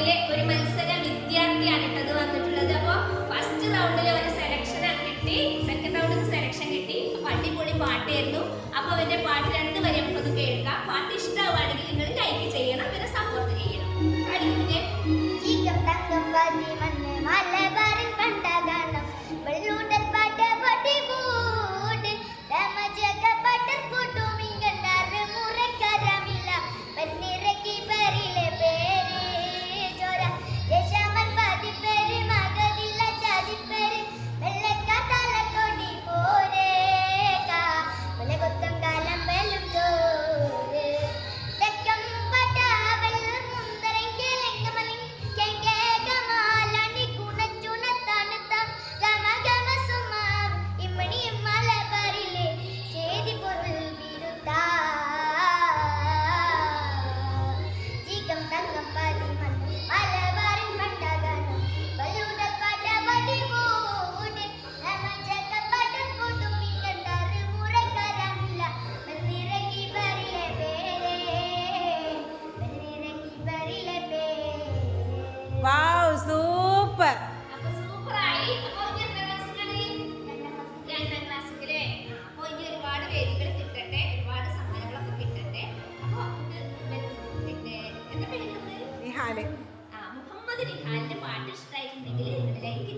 തലങ്ങളിലെ ഒരു മത്സര വിദ്യാർത്ഥിയാണ് ഇട്ടത് വന്നിട്ടുള്ളത്. അപ്പോൾ ഫസ്റ്റ് റൗണ്ടിൽ ഒരു സെലക്ഷൻ കിട്ടി. സെക്കൻഡ് റൗണ്ടിൽ സെലക്ഷൻ കിട്ടി. അടിപൊളി പാട്ടായിരുന്നു. അപ്പോൾ അവന്റെ പാട്ട് രണ്ട് വരെ നമുക്കൊന്ന് കേൾക്കാം. പാട്ട് ഇഷ്ടമാവും മുഹമ്മദ് പാട്ട് ഇഷ്ടമായിട്ടുണ്ടെങ്കിൽ ലൈക്ക്